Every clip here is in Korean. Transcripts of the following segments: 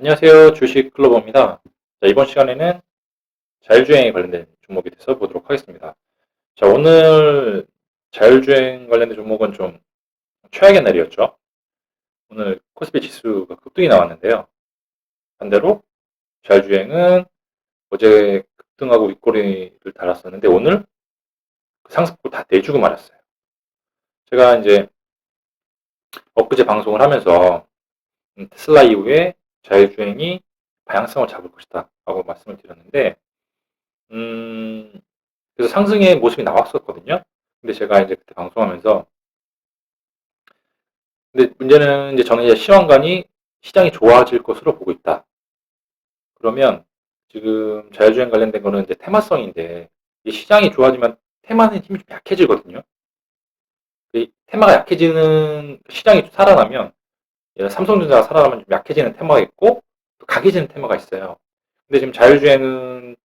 안녕하세요. 주식 클로버입니다. 자, 이번 시간에는 자율주행에 관련된 종목에 대해서 보도록 하겠습니다. 자, 오늘 자율주행 관련된 종목은 좀 최악의 날이었죠. 오늘 코스피 지수가 급등이 나왔는데요. 반대로 자율주행은 어제 급등하고 윗꼬리를 달았었는데 오늘 그 상승폭 다 내주고 말았어요. 제가 이제 엊그제 방송을 하면서 음, 테슬라 이후에 자율주행이 방향성을 잡을 것이다 라고 말씀을 드렸는데 음, 그래서 상승의 모습이 나왔었거든요. 근데 제가 이제 그때 방송하면서 근데 문제는 이제 저는 이제 시황관이 시장이 좋아질 것으로 보고 있다. 그러면 지금 자율주행 관련된 거는 이제 테마성인데 이 시장이 좋아지면 테마는 힘이 좀 약해지거든요. 이 테마가 약해지는 시장이 좀 살아나면 삼성전자가 살아나면 좀 약해지는 테마가 있고 또 강해지는 테마가 있어요. 근데 지금 자율주행은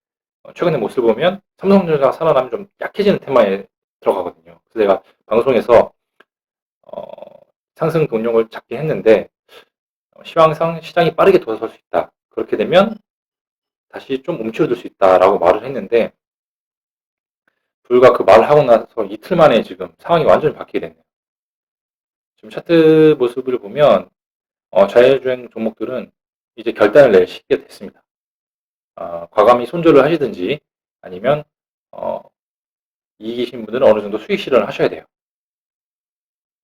어, 최근의 모습을 보면 삼성전자가 살아나면 좀 약해지는 테마에 들어가거든요. 그래서 내가 방송에서 어, 상승 동력을 잡게 했는데 어, 시황상 시장이 빠르게 돌아설 수 있다. 그렇게 되면 다시 좀 움츠러들 수 있다라고 말을 했는데 불과 그 말을 하고 나서 이틀 만에 지금 상황이 완전히 바뀌게 됐네요. 지금 차트 모습을 보면 어, 자율주행 종목들은 이제 결단을 낼 시기가 됐습니다. 어, 과감히 손절을 하시든지 아니면 어, 이기신 분들은 어느 정도 수익 실현을 하셔야 돼요.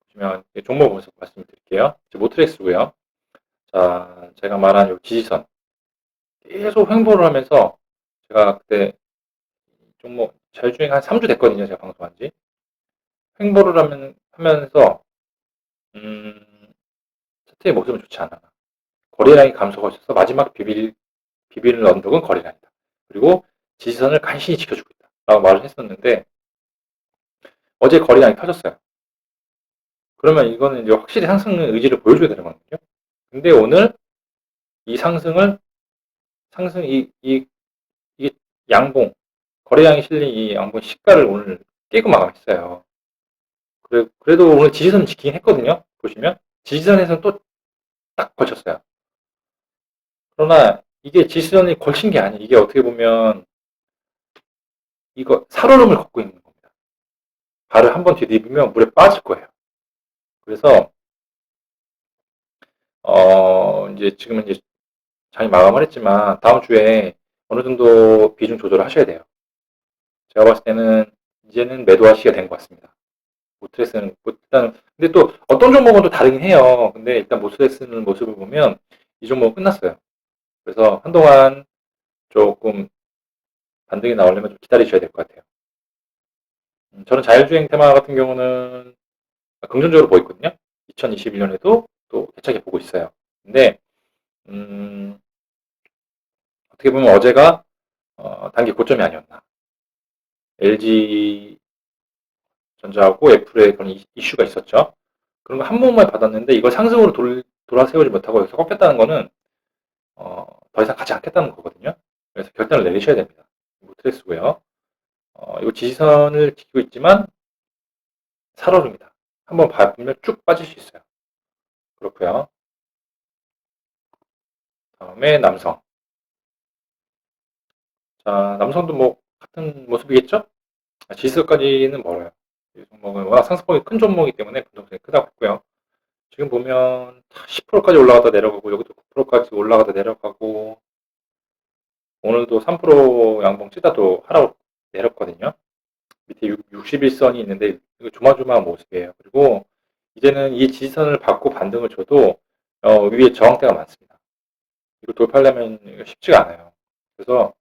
보시면 종목 보면서 말씀을 드릴게요. 모트렉스고요. 자, 제가 말한 요 지지선 계속 횡보를 하면서 제가 그때 종목 자율주행 한 3주 됐거든요. 제가 방송한 지. 횡보를 하면, 하면서 음, 차트의 모습은 좋지 않아. 거래량이 감소가 있어서 마지막 비빌, 비비는 언덕은 거래량이다. 그리고 지지선을 간신히 지켜주고 있다. 라고 말을 했었는데, 어제 거래량이 터졌어요. 그러면 이거는 이제 확실히 상승의 의지를 보여줘야 되는 거거든요. 근데 오늘 이 상승을, 상승, 이, 이, 이 양봉, 거래량이 실린 이 양봉 시가를 오늘 깨고 마감했어요. 그래, 그래도 오늘 지지선 지키긴 했거든요. 보시면. 지지선에서는 또 딱 걸쳤어요. 그러나 이게 지지선이 걸친 게 아니에요. 이게 어떻게 보면 이거 살얼음을 걷고 있는 겁니다. 발을 한번 디디면 물에 빠질 거예요. 그래서 어 이제 지금은 이제 장이 마감을 했지만 다음 주에 어느 정도 비중 조절을 하셔야 돼요. 제가 봤을 때는 이제는 매도할 시기가 된 것 같습니다. 모트레스는 일단 근데 또 어떤 종목은 또 다르긴 해요. 근데 일단 모트레스는 모습을 보면 이 종목은 끝났어요. 그래서 한동안 조금 반등이 나오려면 좀 기다리셔야 될 것 같아요. 음, 저는 자율주행 테마 같은 경우는 긍정적으로 보이거든요. 2021년에도 또 개차게 보고 있어요. 근데 음, 어떻게 보면 어제가 어, 단기 고점이 아니었나. LG 전자하고 애플의 그런 이슈가 있었죠. 그런 거한 번만 받았는데 이걸 상승으로 돌, 돌아 세우지 못하고 여기서 꺾였다는 거는 어, 더 이상 가지 않겠다는 거거든요. 그래서 결단을 내리셔야 됩니다. 모트레스고요. 어, 이 지지선을 지키고 있지만 살얼음이다. 한번 밟으면 쭉 빠질 수 있어요. 그렇고요. 다음에 남성. 자, 남성도 뭐 같은 모습이겠죠? 지수까지는 멀어요. 이 종목은 워낙 상승폭이 큰 종목이기 때문에 변동성이 크다고 했고요. 지금 보면 10%까지 올라가다 내려가고 여기도 9%까지 올라가다 내려가고 오늘도 3% 양봉 치다도 하라고 내렸거든요. 밑에 61선이 있는데 이거 조마조마한 모습이에요. 그리고 이제는 이 지지선을 받고 반등을 줘도 어, 위에 저항대가 많습니다. 이거 돌파하려면 쉽지가 않아요. 그래서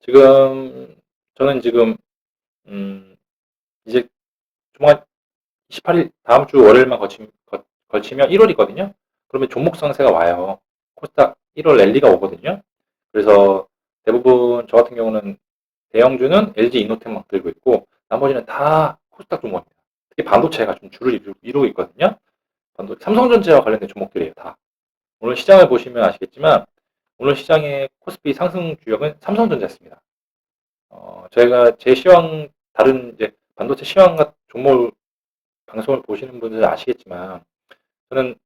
지금 저는 지금 음, 이제 조만간 28일 다음 주 월요일만 거치, 거, 걸치면 1월이거든요. 그러면 종목 상세가 와요. 코스닥 1월 랠리가 오거든요. 그래서 대부분 저 같은 경우는 대형주는 LG 이노텍만 들고 있고 나머지는 다 코스닥 종목입니다. 특히 반도체가 좀 줄을 이루고 있거든요. 반도 삼성전자와 관련된 종목들이에요. 다. 오늘 시장을 보시면 아시겠지만 오늘 시장의 코스피 상승 주역은 삼성전자였습니다. 어, 저희가 제 시황 다른 이제 반도체 시황 같은 종목 방송을 보시는 분들은 아시겠지만 저는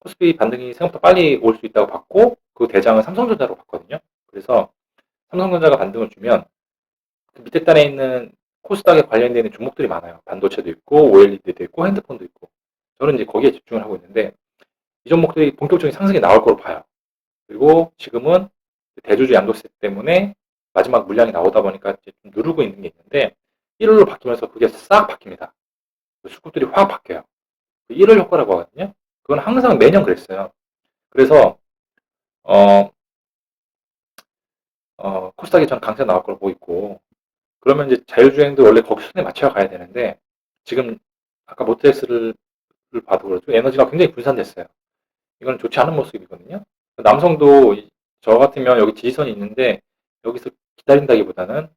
코스피 반등이 생각보다 빨리 올 수 있다고 봤고 그 대장은 삼성전자로 봤거든요. 그래서 삼성전자가 반등을 주면 그 밑에 단에 있는 코스닥에 관련되어 있는 종목들이 많아요. 반도체도 있고 OLED도 있고 핸드폰도 있고 저는 이제 거기에 집중을 하고 있는데 이 종목들이 본격적인 상승이 나올 거로 봐요. 그리고 지금은 대주주 양도세 때문에 마지막 물량이 나오다 보니까 이제 좀 누르고 있는 게 있는데 1월로 바뀌면서 그게 싹 바뀝니다. 수급들이 확 바뀌어요. 1월 효과라고 하거든요. 그건 항상 매년 그랬어요. 그래서 어, 어, 코스닥이 저는 강세 나올 거로 보이고 그러면 이제 자율주행도 원래 거기 순에 맞춰 가야 되는데 지금 아까 모트엑스를 봐도 그렇죠. 에너지가 굉장히 분산됐어요. 이건 좋지 않은 모습이거든요. 남성도 저 같으면 여기 지지선이 있는데 여기서 기다린다기보다는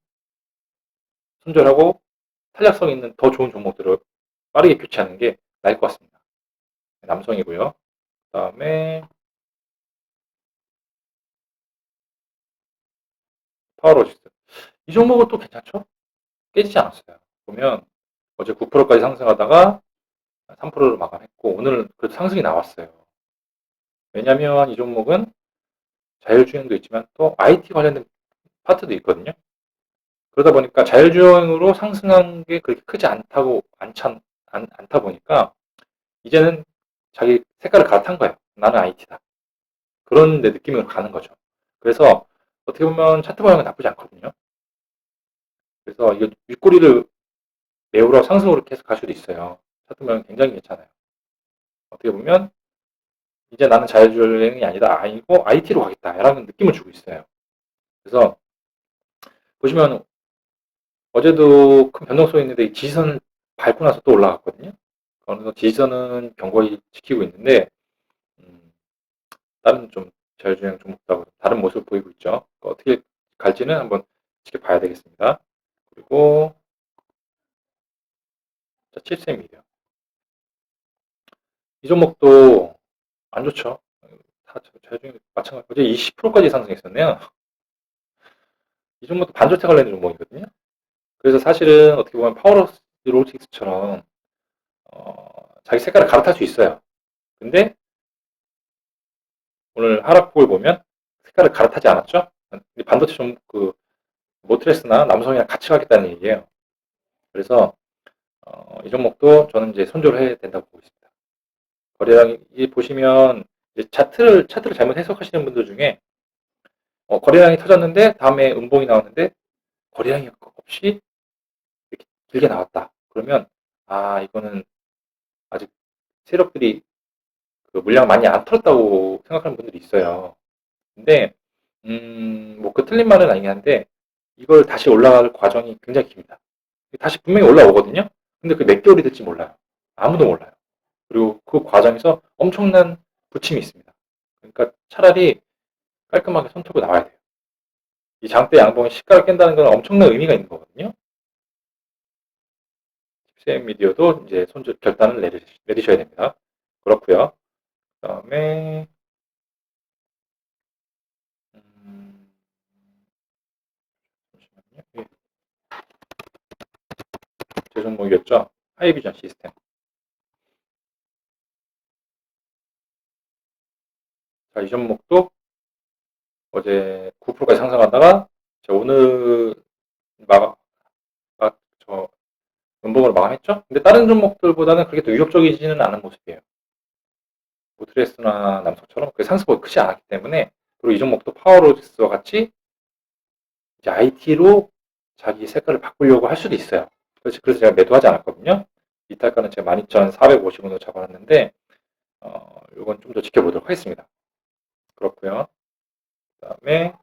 손절하고 탄력성 있는 더 좋은 종목들을 빠르게 교체하는 게 나을 것 같습니다. 남성이고요. 그 다음에 파워로지스. 이 종목은 또 괜찮죠? 깨지지 않았어요. 보면 어제 9%까지 상승하다가 3%를 마감했고 오늘 그래도 상승이 나왔어요. 왜냐하면 이 종목은 자율주행도 있지만 또 IT 관련된 파트도 있거든요. 그러다 보니까 자율주행으로 상승한 게 그렇게 크지 않다고 않찬 않, 않다 보니까 이제는 자기 색깔을 갈아탄 거예요. 나는 IT다. 그런 데 느낌으로 가는 거죠. 그래서 어떻게 보면 차트 모양은 나쁘지 않거든요. 그래서 이거 윗꼬리를 메우러 상승으로 계속 갈 수도 있어요. 차트 모양 굉장히 괜찮아요. 어떻게 보면 이제 나는 자율주행이 아니다. 아니고 IT로 가겠다. 라는 느낌을 주고 있어요. 그래서 보시면 어제도 큰 변동성이 있는데 지지선을 밟고 나서 또 올라갔거든요. 그래서 지지선은 경고히 지키고 있는데 음, 다른 좀 자율주행 종목하고 다른 모습을 보이고 있죠. 그러니까 어떻게 갈지는 한번 지켜봐야 되겠습니다. 그리고 자, 칩셋 미디어. 이 종목도 안 좋죠. 다 자율주행 마찬가지. 어제 20%까지 상승했었네요. 이 종목도 반도체 관련된 종목이거든요. 그래서 사실은 어떻게 보면 파워로로틱스처럼 어, 자기 색깔을 갈아탈 수 있어요. 근데 오늘 하락폭을 보면 색깔을 갈아타지 않았죠? 반도체 좀 그 모트레스나 남성이랑 같이 가겠다는 얘기예요. 그래서 어, 이 종목도 저는 이제 손절을 해야 된다고 보고 있습니다. 거래량이 보시면 차트를 차트를 잘못 해석하시는 분들 중에 어, 거래량이 터졌는데 다음에 음봉이 나왔는데 거래량이 없이 길게 나왔다. 그러면 아 이거는 아직 세력들이 그 물량 많이 안 털었다고 생각하는 분들이 있어요. 근데 음, 뭐 그 틀린 말은 아니긴 한데 이걸 다시 올라갈 과정이 굉장히 깁니다. 다시 분명히 올라오거든요. 근데 그 몇 개월이 될지 몰라요. 아무도 몰라요. 그리고 그 과정에서 엄청난 부침이 있습니다. 그러니까 차라리 깔끔하게 손톱고 나와야 돼요. 이 장대 양봉이 시가를 깬다는 건 엄청난 의미가 있는 거거든요. 칩셋 미디어도 이제 손절 결단을 내리, 내리셔야 됩니다. 그렇고요. 그 다음에 음, 잠시만요. 예. 제 종목이었죠. 하이비전 시스템. 자, 이 종목도 어제 9%까지 상승하다가 오늘 막, 연봉으로 마감했죠? 근데 다른 종목들보다는 그렇게 또 위협적이지는 않은 모습이에요. 모트레스나 남성처럼 그 상승폭이 크지 않았기 때문에 그리고 이 종목도 파워로직스와 같이 이제 IT로 자기 색깔을 바꾸려고 할 수도 있어요. 그래서, 그래서 제가 매도하지 않았거든요. 이탈가는 제가 12,450원으로 잡아놨는데 어, 이건 좀 더 지켜보도록 하겠습니다. 그렇고요. 그 다음에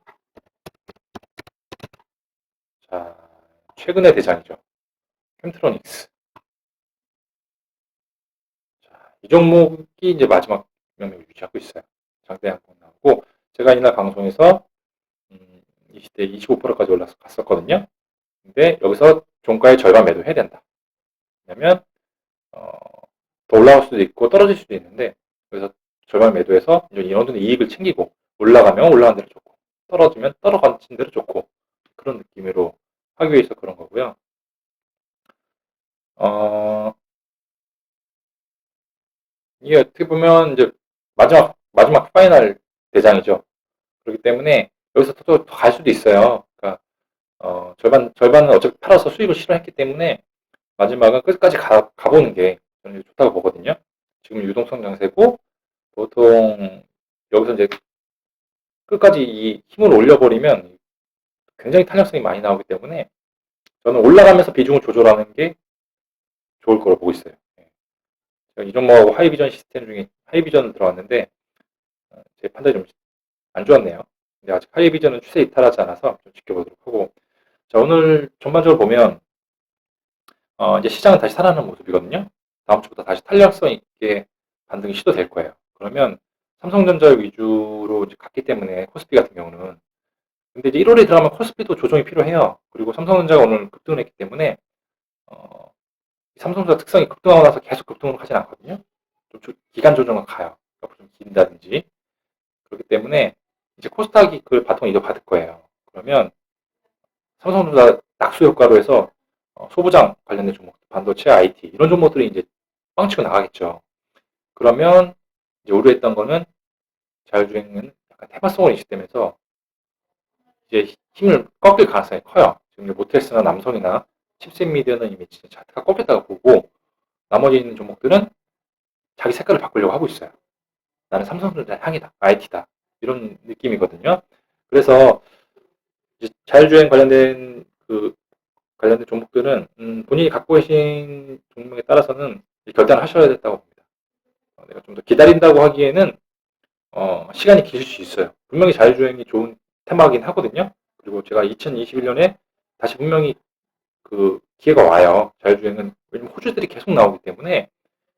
자 최근의 대장이죠. 캠트로닉스. 자, 이 종목이 이제 마지막 명맥을 유지하고 있어요. 장대 양봉 나오고 제가 이날 방송에서 음, 20대 25%까지 올라서 갔었거든요. 근데 여기서 종가의 절반 매도해야 된다. 왜냐면 어, 더 올라갈 수도 있고 떨어질 수도 있는데 그래서 절반 매도해서 어느 정도 이익을 챙기고 올라가면 올라간 대로 좋고 떨어지면 떨어간 대로 좋고 그런 느낌으로 하기 위해서 그런 거고요. 어, 이게 어떻게 보면 이제 마지막 마지막 파이널 대장이죠. 그렇기 때문에 여기서 또 갈 수도 있어요. 그러니까 어, 절반 절반은 어차피 팔아서 수익을 실현했기 때문에 마지막은 끝까지 가, 가보는 게 저는 좋다고 보거든요. 지금 유동성 장세고 보통 여기서 이제 끝까지 이 힘을 올려버리면 굉장히 탄력성이 많이 나오기 때문에 저는 올라가면서 비중을 조절하는 게 좋을 거로 보고 있어요. 예. 제가 이 종목하고 하이비전 시스템 중에 하이비전 들어왔는데 어, 제 판단이 좀 안 좋았네요. 근데 아직 하이비전은 추세 이탈하지 않아서 좀 지켜보도록 하고 자 오늘 전반적으로 보면 어, 이제 시장은 다시 살아나는 모습이거든요. 다음 주부터 다시 탄력성 있게 반등이 시도될 거예요. 그러면 삼성전자 위주로 이제 갔기 때문에 코스피 같은 경우는 근데 이제 1월에 들어가면 코스피도 조정이 필요해요. 그리고 삼성전자가 오늘 급등을 했기 때문에 어, 삼성전자 특성이 급등하고 나서 계속 급등을 하진 않거든요. 좀 조- 기간 조정은 가요. 앞으로 좀 긴다든지 그렇기 때문에 이제 코스닥이 그 바통 이도 받을 거예요. 그러면 삼성전자 낙수 효과로 해서 어, 소부장 관련된 종목, 반도체, IT 이런 종목들이 이제 빵치고 나가겠죠. 그러면 이제 우려했던 거는 자율주행은 약간 테마성으로 인식되면서 이제 힘을 꺾일 가능성이 커요. 지금 모텔스나 남성이나 칩셋 미디어는 이미 진짜 차트가 꺾였다고 보고 나머지 있는 종목들은 자기 색깔을 바꾸려고 하고 있어요. 나는 삼성전자 향이다, IT다 이런 느낌이거든요. 그래서 자율주행 관련된 그 관련된 종목들은 음, 본인이 갖고 계신 종목에 따라서는 결단을 하셔야 된다고 봅니다. 어, 내가 좀 더 기다린다고 하기에는 어, 시간이 길수 있어요. 분명히 자율주행이 좋은 테마긴 하거든요. 그리고 제가 2021년에 다시 분명히 그 기회가 와요. 자율주행은 왜냐면 호주들이 계속 나오기 때문에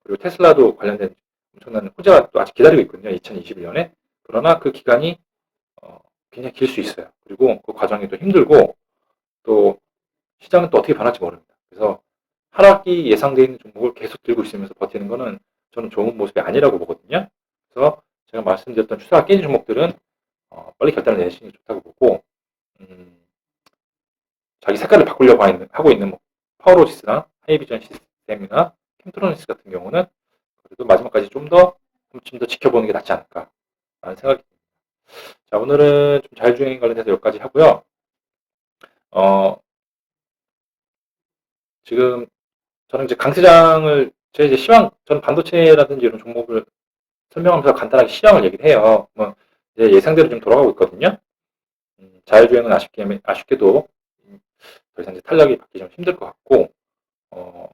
그리고 테슬라도 관련된 엄청난 호재가 또 아직 기다리고 있거든요. 2021년에. 그러나 그 기간이 어, 굉장히 길 수 있어요. 그리고 그 과정이 또 힘들고 또 시장은 또 어떻게 변할지 모릅니다. 그래서 하락이 예상되어 있는 종목을 계속 들고 있으면서 버티는 거는 저는 좋은 모습이 아니라고 보거든요. 그래서 제가 말씀드렸던 추세가 깨진 종목들은 어, 빨리 결단을 내시는 게 좋다고 보고 음, 자기 색깔을 바꾸려고 하고 있는 뭐 파워로지스나 하이비전 시스템이나 캠트로니스 같은 경우는 그래도 마지막까지 좀 더 좀 더 지켜보는 게 낫지 않을까 라는 생각이 듭니다. 자 오늘은 좀 자율주행 관련해서 여기까지 하고요. 어, 지금 저는 이제 강세장을 제 이제 시황 저는 반도체라든지 이런 종목을 설명하면서 간단하게 시황을 얘기를 해요. 뭐 예상대로 좀 돌아가고 있거든요. 음, 자율주행은 아쉽게 아쉽게도 음, 더 이상 이제 탄력이 받기 좀 힘들 것 같고 어,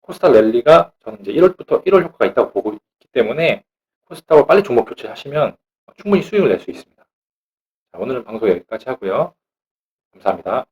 코스닥 랠리가 저는 이제 1월부터 1월 효과가 있다고 보고 있기 때문에 코스닥을 빨리 종목 교체하시면 충분히 수익을 낼 수 있습니다. 자, 오늘은 방송 여기까지 하고요. 감사합니다.